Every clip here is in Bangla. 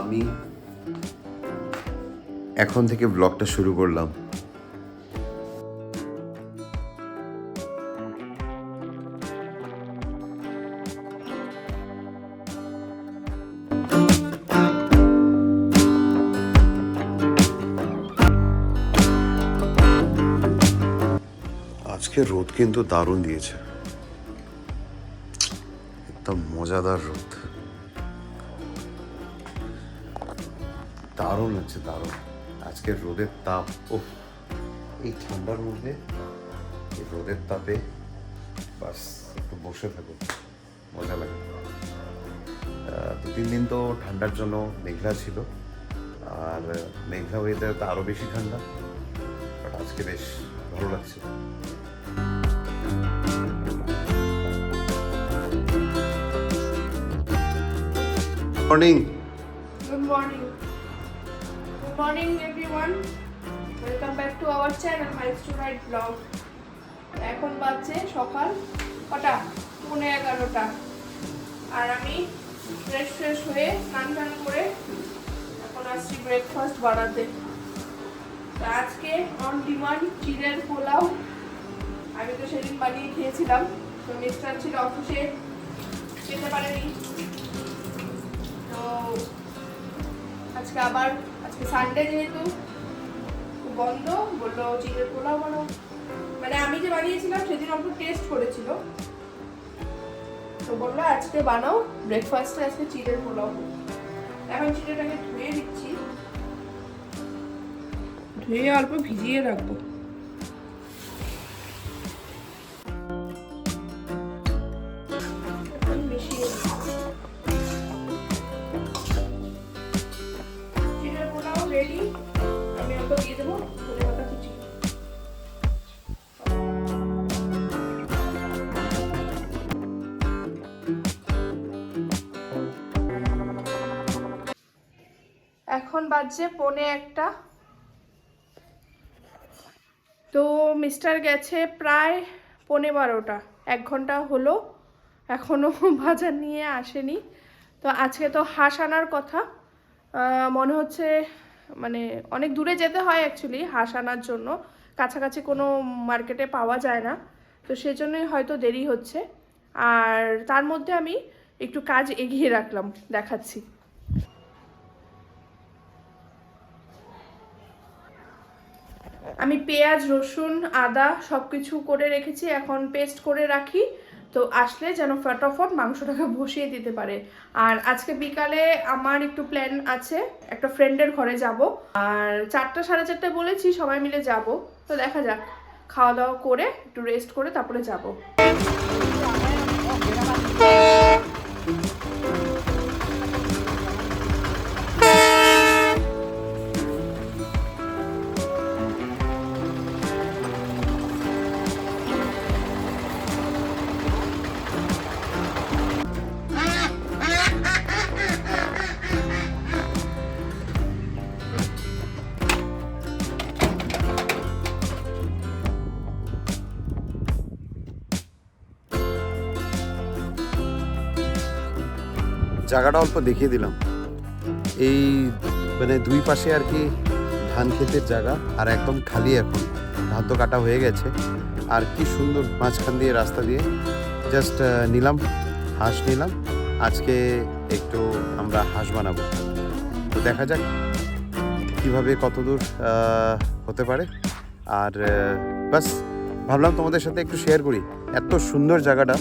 আমি এখন থেকে ব্লগটা শুরু করলাম। আজকে রোদ কিন্তু দারুণ দিয়েছে। একদম মজাদার রোদ। দারুণ লাগছে দারুণ। আজকে রোদের তাপ ও এই ঠান্ডার মধ্যে এই রোদের তাপে বাস একটু বসে থাকো মজা লাগে দু তিন দিন তো ঠান্ডার জন্য মেঘলা ছিল আর মেঘলা ওয়েদার তো আরও বেশি ঠান্ডা বাট আজকে বেশ ভালো লাগছে। Morning Good morning. Everyone. Welcome back to our channel Miles to Ride Vlog. এখন বাজছে সকাল কটা? পৌনে এগারোটা। আর আমি ফ্রেশ ফ্রেশ হয়ে স্নান টান করে এখন আসছি ব্রেকফাস্ট বানাতে আজকে অন ডিমান্ড চিড়ের পোলাও। আমি তো সেদিন বানিয়ে খেয়েছিলাম। তো মিস্টার ছিল অফিসে যেতে পারেনি। তো আজকে আবার আজকে সানডে যেহেতু বন্ধ বলল চিকেন পোলাও বানাও। মানে আমি যে বানিয়েছিলাম, সেদিন অল্প টেস্ট করেছিল। তো বলল, আজকে বানাও ব্রেকফাস্টে আজকে চিড়ের পোলাও এখন চিড়েটাকে ধুয়ে দিচ্ছি। ধুয়ে অল্প ভিজিয়ে রাখব। বাজছে পৌনে একটা। তো মিস্টার গেছে প্রায় পৌনে বারোটা। এক ঘণ্টা হলো এখনও বাজার নিয়ে আসেনি। তো আজকে তো হাঁস আনার কথা। মনে হচ্ছে মানে অনেক দূরে যেতে হয় অ্যাকচুয়ালি হাঁস আনার জন্য। কাছাকাছি কোনো মার্কেটে পাওয়া যায় না। তো সেজন্যই হয়তো দেরি হচ্ছে। আর তার মধ্যে আমি একটু কাজ এগিয়ে রাখলাম, দেখাচ্ছি। আমি পেঁয়াজ, রসুন, আদা সব কিছু করে রেখেছি, এখন পেস্ট করে রাখি। তো আসলে যেন ফটাফট মাংসটাকে বসিয়ে দিতে পারে। আর আজকে বিকালে আমার একটু প্ল্যান আছে, একটা ফ্রেন্ডের ঘরে যাব। আর চারটা সাড়ে চারটে বলেছি সবাই মিলে যাব। তো দেখা যাক খাওয়া দাওয়া করে একটু রেস্ট করে তারপরে যাব। জায়গাটা অল্প দেখিয়ে দিলাম। এই মানে দুই পাশে আর কি ধান ক্ষেতের জায়গা আর একদম খালি এখন। ধান তো কাটা হয়ে গেছে। আর কি সুন্দর মাঝখান দিয়ে রাস্তা দিয়ে জাস্ট নিলাম, হাঁস নিলাম। আজকে একটু আমরা হাঁস বানাবো। তো দেখা যাক কীভাবে কতদূর হতে পারে। আর বাস ভাবলাম তোমাদের সাথে একটু শেয়ার করি। এত সুন্দর জায়গাটা,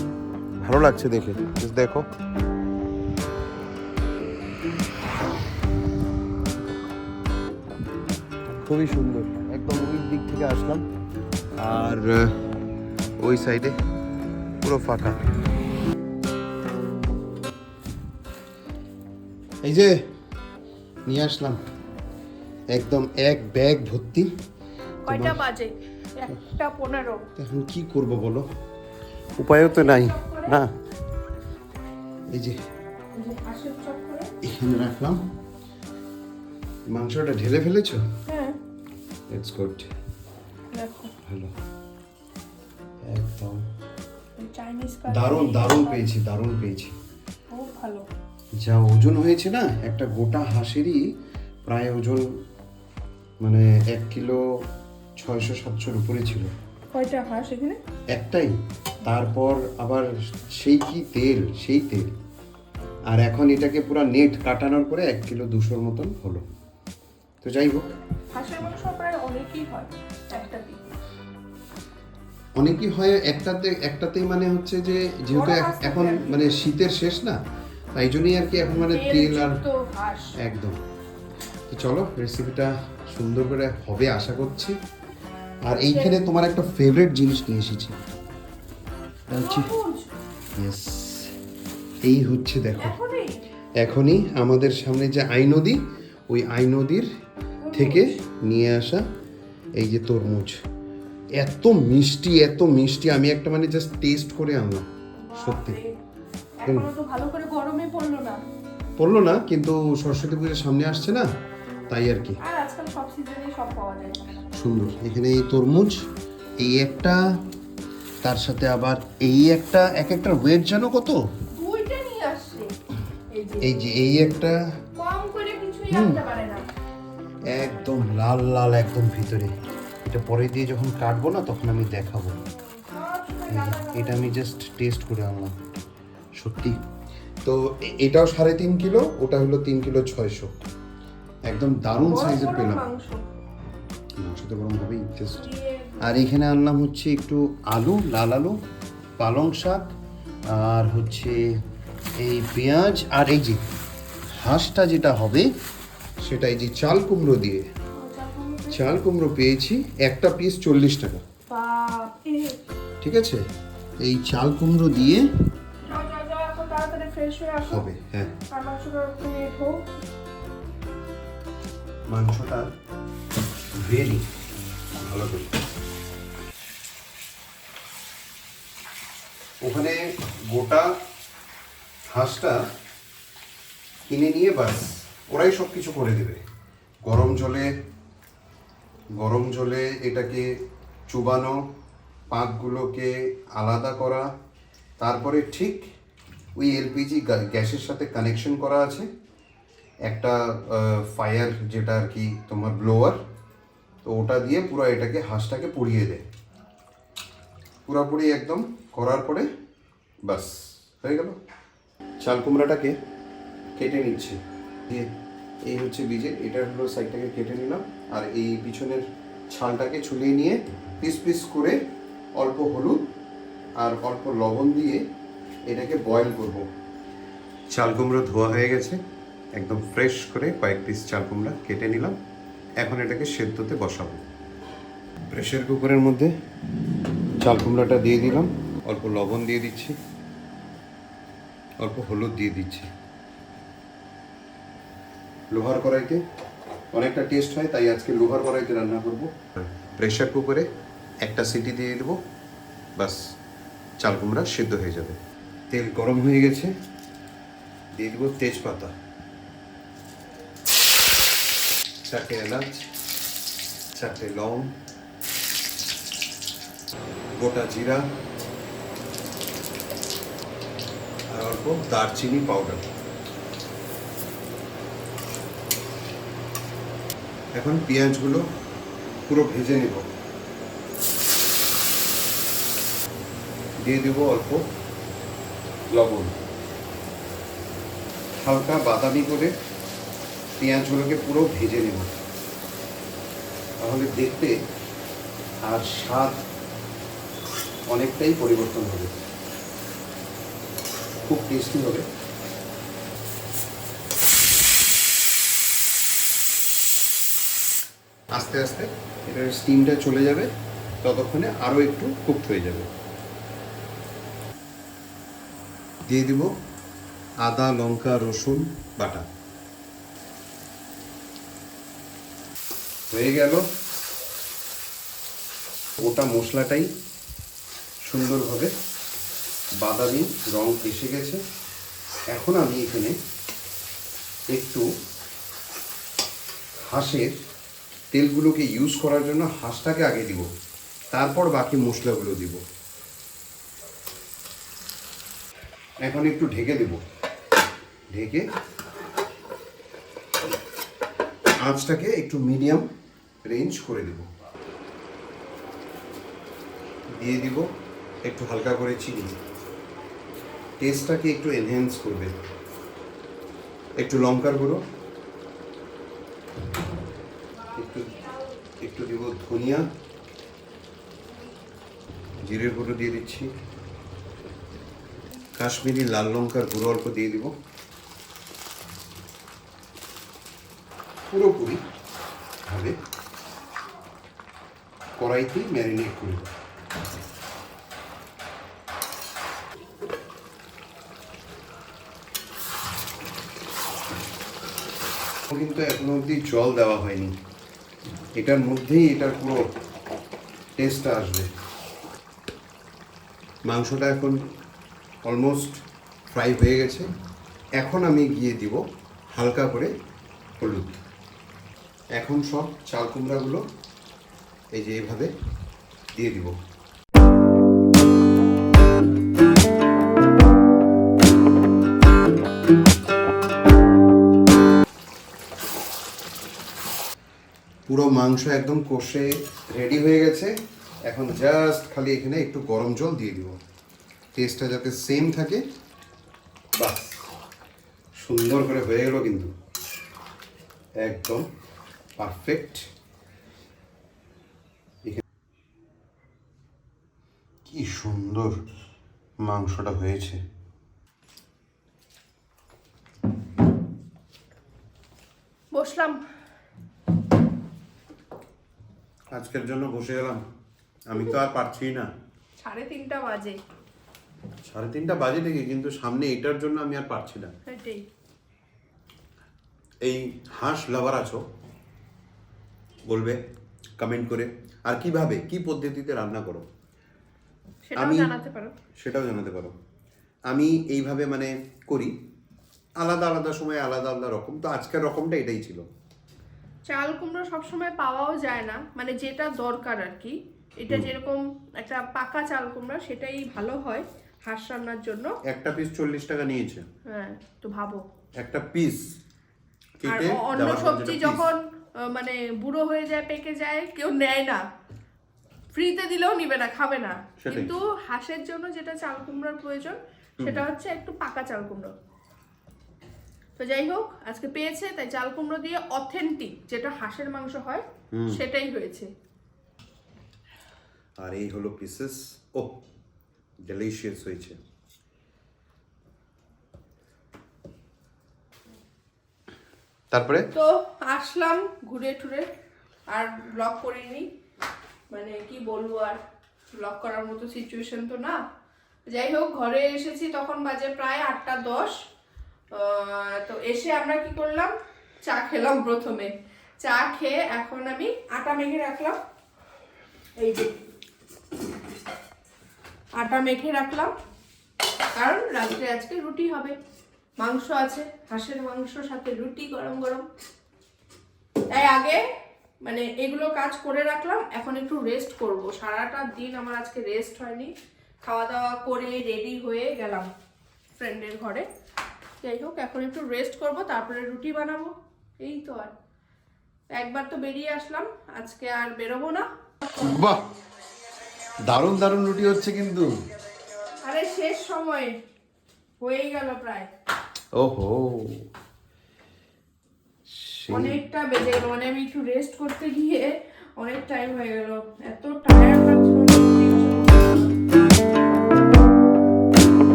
ভালো লাগছে দেখে। দেখো। খুবই সুন্দর। একদম ওই দিক থেকে আসলাম। আর ওই সাইডে পুরো ফাঁকা। এই যে নিয়ে আসলাম। একদম এক ব্যাগ ভর্তি। কয়টা বাজে? একটা পনেরো। এখন কি করব বলো? উপায়ও তো নাই না? এই যে এখানে রাখলাম। মাংসটা ঢেলে ফেলেছো? হ্যাঁ ইটস গুড ভালো। একদম। দারুণ দারুণ পেয়েছি দারুণ পেয়েছি। খুব ভালো। যা ওজন হয়েছে না একটা গোটা হাঁসেরই প্রায় ওজন মানে এক কিলো ছয়শো সাতশোর উপরে ছিল। কয়টা হাঁস এখানে? একটাই। তারপর আবার সেই কি তেল সেই তেল। আর এখন এটাকে পুরো নেট কাটানোর পরে এক কিলো দুশোর মতন হলো। তো যাই হোক। হাঁসের মাংস অনেকই হয় হয় একটাতে একটাতেই মানে হচ্ছে যে যেহেতু এখন মানে শীতের শেষ না তাই জন্যই আর কি এখন মানে তেল আর একদম। তো চলো রেসিপিটা সুন্দর করে হবে আশা করছি। আর এইখানে তোমার একটা ফেভারিট জিনিস নিয়ে এসেছি। ইয়েস এই হচ্ছে দেখো। এখনই? এখনই আমাদের সামনে যে আই নদী ওই আই নদীর থেকে নিয়ে আসা এই যে তরমুজ। এত মিষ্টি এত মিষ্টি আমি একটা মানে জাস্ট টেস্ট করে আনলাম সত্যি। পড়ল না। কিন্তু সরস্বতী পুজোর সামনে আসছে না তাই আর কি। সুন্দর। এখানে এই তরমুজ এই একটা তার সাথে আবার এই একটা এক একটা ওয়েট জানো কত? এই যে। এই একটা কম করে কিছুই আনতে পারে না। একদম লাল লাল একদম ভিতরে। এটা পরে দিয়ে যখন কাটবো না তখন আমি দেখাবো। এটা আমি জাস্ট টেস্ট করে আনলাম। সত্যি। তো এটাও সাড়ে তিন কিলো ওটা হলো তিন কিলো ছয়শো। একদম দারুণ সাইজের পেলাম। মাংস। তো গরম হবেই জাস্ট আর এখানে আনলাম হচ্ছে একটু আলু লাল আলু পালং শাক আর হচ্ছে এই পেঁয়াজ আর এই যে হাঁসটা যেটা হবে সেটা এই যে চাল কুমড়ো দিয়ে। চাল কুমড়ো পেয়েছি, একটা পিস চল্লিশ টাকা। ঠিক আছে? এই চাল কুমড়ো দিয়ে হবে হ্যাঁ। মাংসটা নিই ভালো করে। ওখানে গোটা হাঁসটা কিনে নিয়ে বাস। ওরাই সব কিছু করে দেবে। গরম জলে গরম জলে এটাকে চুবানো, পাকগুলোকে আলাদা করা, তারপরে ঠিক ওই এলপিজি গ্যাসের সাথে কানেকশন করা আছে। একটা ফায়ার যেটা আর কি তোমার ব্লোয়ার, তো ওটা দিয়ে পুরো এটাকে, হাঁসটাকে পুড়িয়ে দেয়। পুরোপুরি একদম করার পরে বাস হয়ে গেল। চাল কুমড়াটাকে কেটে নিচ্ছি। এই হচ্ছে বীজের এটা হলো সাইডটাকে কেটে নিলাম, আর এই পিছনের ছালটাকে ছুলিয়ে নিয়ে পিস পিস করে অল্প হলুদ আর অল্প লবণ দিয়ে এটাকে বয়েল করব। চাল কুমড়ো ধোয়া হয়ে গেছে, একদম ফ্রেশ করে কয়েক পিস চাল কুমড়া কেটে নিলাম, এখন এটাকে সেদ্ধতে বসাবো। প্রেশার কুকারের মধ্যে চাল কুমড়াটা দিয়ে দিলাম, অল্প লবণ দিয়ে দিচ্ছি, অল্প হলুদ দিয়ে দিচ্ছি। লোহার কড়াইতে। অনেকটা টেস্ট হয় তাই আজকে লোহার কড়াইতে রান্না করব। প্রেশার কুকারে একটা সিটি দিয়ে দেবো বাস চাল কুমড়া সেদ্ধ হয়ে যাবে। তেল গরম হয়ে গেছে দিয়ে দেবো তেজপাতা। চারটে এলাচ চারটে লং গোটা জিরা আর অল্প দারচিনি পাউডার এখন পেঁয়াজগুলো পুরো ভেজে নেব। দিয়ে দেবো অল্প লবণ। হালকা বাদামি করে পেঁয়াজগুলোকে পুরো ভেজে নেব। তাহলে দেখতে আর স্বাদ অনেকটাই পরিবর্তন হবে। খুব টেস্টি হবে। আস্তে আস্তে এটার স্টিমটা চলে যাবে, ততক্ষণে আরও একটু কুকড হয়ে যাবে। দিয়ে দিব আদা, লঙ্কা, রসুন, বাটা। হয়ে গেল। ওটা মশলাটাই সুন্দরভাবে বাদামি রং এসে গেছে। এখন আমি এখানে একটু হাঁসের তেলগুলোকে ইউজ করার জন্য হাঁসটাকে আগে দিব, তারপর বাকি মশলাগুলো দিব। এখন একটু ঢেকে দেব। ঢেকে আঁচটাকে একটু মিডিয়াম রেঞ্জ করে দেব। দিয়ে দিব একটু হালকা করে চিনি। টেস্টটাকে একটু এনহ্যান্স করবে। একটু লঙ্কার গুঁড়ো। ধনিয়া, জিরের গুঁড়ো দিয়ে দিচ্ছি। কাশ্মীরি লাল লঙ্কার গুঁড়ো অল্প দিয়ে দিব। পুরোপুরি ভাবে কড়াইতেই ম্যারিনেট করে। কিন্তু এখনও অবধি জল দেওয়া হয়নি। এটার মধ্যেই এটার পুরো টেস্টটা আসবে। মাংসটা এখন অলমোস্ট ফ্রাই হয়ে গেছে। এখন আমি গিয়ে দিব হালকা করে হলুদ। এখন সব চাল কুমড়াগুলো এই যে এভাবে দিয়ে দিব। পুরো মাংস একদম কষে রেডি হয়ে গেছে। এখন জাস্ট খালি এখানে একটু গরম জল দিয়ে দিব। টেস্টটা যাতে সেম থাকে। বাস সুন্দর করে হয়ে গেল কিন্তু। একদম পারফেক্ট কি সুন্দর মাংসটা হয়েছে। বসলাম। আজকের জন্য বসে গেলাম। আমি তো আর পারছি না। সাড়ে তিনটা বাজে। সাড়ে তিনটা বাজে থেকে কিন্তু সামনে এটার জন্য আমি আর পারছি না। এই হাঁস লাভার আছো? বলবে কমেন্ট করে। আর কীভাবে কি পদ্ধতিতে রান্না করো? আমি- জানাতে পারো। সেটাও জানাতে পারো। আমি এইভাবে মানে করি। আলাদা আলাদা সময় আলাদা আলাদা রকম। তো আজকের রকমটা এটাই ছিল। চাল কুমড়ো সবসময় পাওয়াও যায় না মানে যেটা দরকার আর কি এটা যেরকম একটা পাকা চাল কুমড়া সেটাই ভালো হয় হাঁস রান্নার জন্য। একটা পিস চল্লিশ টাকা নিয়েছে। হ্যাঁ তো ভাবো। একটা পিস আর অন্য সবজি যখন মানে বুড়ো হয়ে যায় পেকে যায় কেউ নেয় না। ফ্রিতে দিলেও নিবে না খাবে না। কিন্তু হাঁসের জন্য যেটা চাল কুমড়োর প্রয়োজন সেটা হচ্ছে একটু পাকা চাল কুমড়ো। তো যাই হোক আজকে পেয়েছে তাই চাল কুমড়ো দিয়ে অথেন্টিক যেটা হাঁসের মাংস হয় সেটাই হয়েছে। আর এই হলো পিসেস ও ডেলিশিয়াস হয়েছে। তারপরে? তো আসলাম ঘুরে টুরে আর ব্লগ করিনি। মানে কি বলব আর ব্লগ করার মতো সিচুয়েশন তো না। যাই হোক ঘরে এসেছি তখন বাজে প্রায় আটটা দশ। তো এসে আমরা কি করলাম? চা খেলাম প্রথমে। চা খেয়ে এখন আমি আটা মেখে রাখলাম। এই যে। আটা মেখে রাখলাম। কারণ রাত্রে আজকে রুটি হবে। মাংস আছে, হাঁসের মাংস, সাথে রুটি গরম গরম। তাই আগে মানে এগুলো কাজ করে রাখলাম। এখন একটু রেস্ট করব। সারাটা দিন আমার আজকে রেস্ট হয়নি। খাওয়া দাওয়া করে রেডি হয়ে গেলাম ফ্রেন্ডের ঘরে। যাই হোক এখন একটু রেস্ট করব তারপরে রুটি বানাবো। এই তো আর। একবার তো বেরিয়ে আসলাম আজকে আর বেরোবো না। বাহ! দারুণ দারুণ রুটি হচ্ছে কিন্তু। আরে শেষ সময়। হয়েই গেল প্রায়। ওহো! অনেকটা বেজে গেল মানে আমি একটু রেস্ট করতে গিয়ে অনেক টাইম হয়ে গেল। এত টায়ার্ড লাগছিল